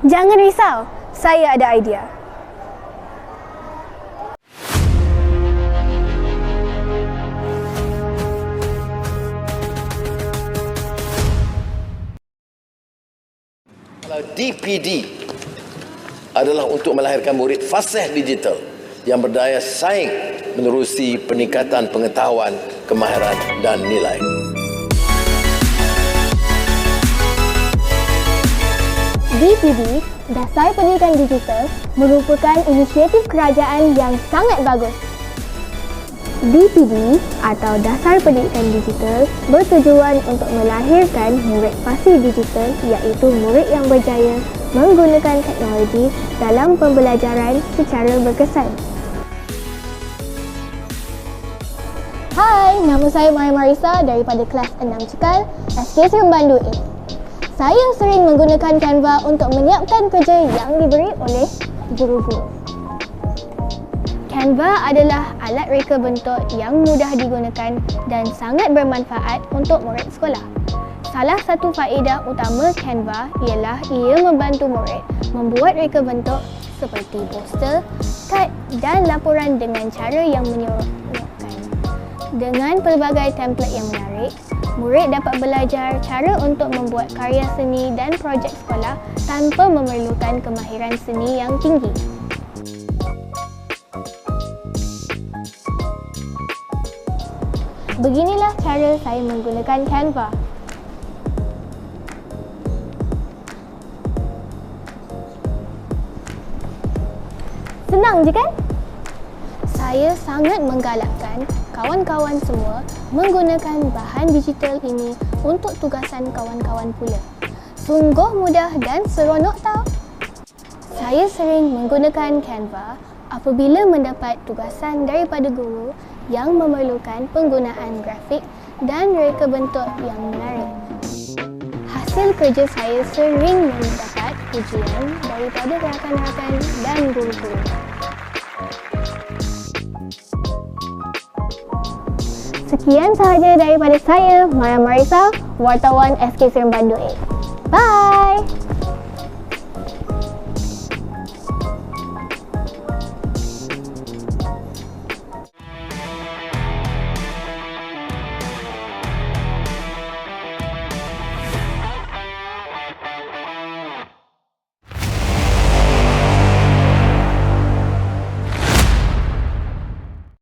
Jangan risau, saya ada idea. Kalau DPD adalah untuk melahirkan murid fasih digital yang berdaya saing menerusi peningkatan pengetahuan, kemahiran dan nilai. DPD, Dasar Pendidikan Digital, merupakan inisiatif kerajaan yang sangat bagus. DPD atau Dasar Pendidikan Digital bertujuan untuk melahirkan murid fasih digital iaitu murid yang berjaya menggunakan teknologi dalam pembelajaran secara berkesan. Hai, nama saya Maya Marisa daripada kelas 6 Cekal, SK Seremban 2A. Saya sering menggunakan Canva untuk menyiapkan kerja yang diberi oleh guru-guru. Canva adalah alat reka bentuk yang mudah digunakan dan sangat bermanfaat untuk murid sekolah. Salah satu faedah utama Canva ialah ia membantu murid membuat reka bentuk seperti poster, kad dan laporan dengan cara yang menyeronokkan. Dengan pelbagai template yang menarik, murid dapat belajar cara untuk membuat karya seni dan projek sekolah tanpa memerlukan kemahiran seni yang tinggi. Beginilah cara saya menggunakan Canva. Senang je kan? Saya sangat menggalakkan kawan-kawan semua menggunakan bahan digital ini untuk tugasan kawan-kawan pula. Sungguh mudah dan seronok tau. Saya sering menggunakan Canva apabila mendapat tugasan daripada guru yang memerlukan penggunaan grafik dan reka bentuk yang menarik. Hasil kerja saya sering mendapat pujian daripada rakan-rakan dan guru-guru. Sekian sahaja daripada saya, Maya Marisa, wartawan SK Seremban 2A. Bye!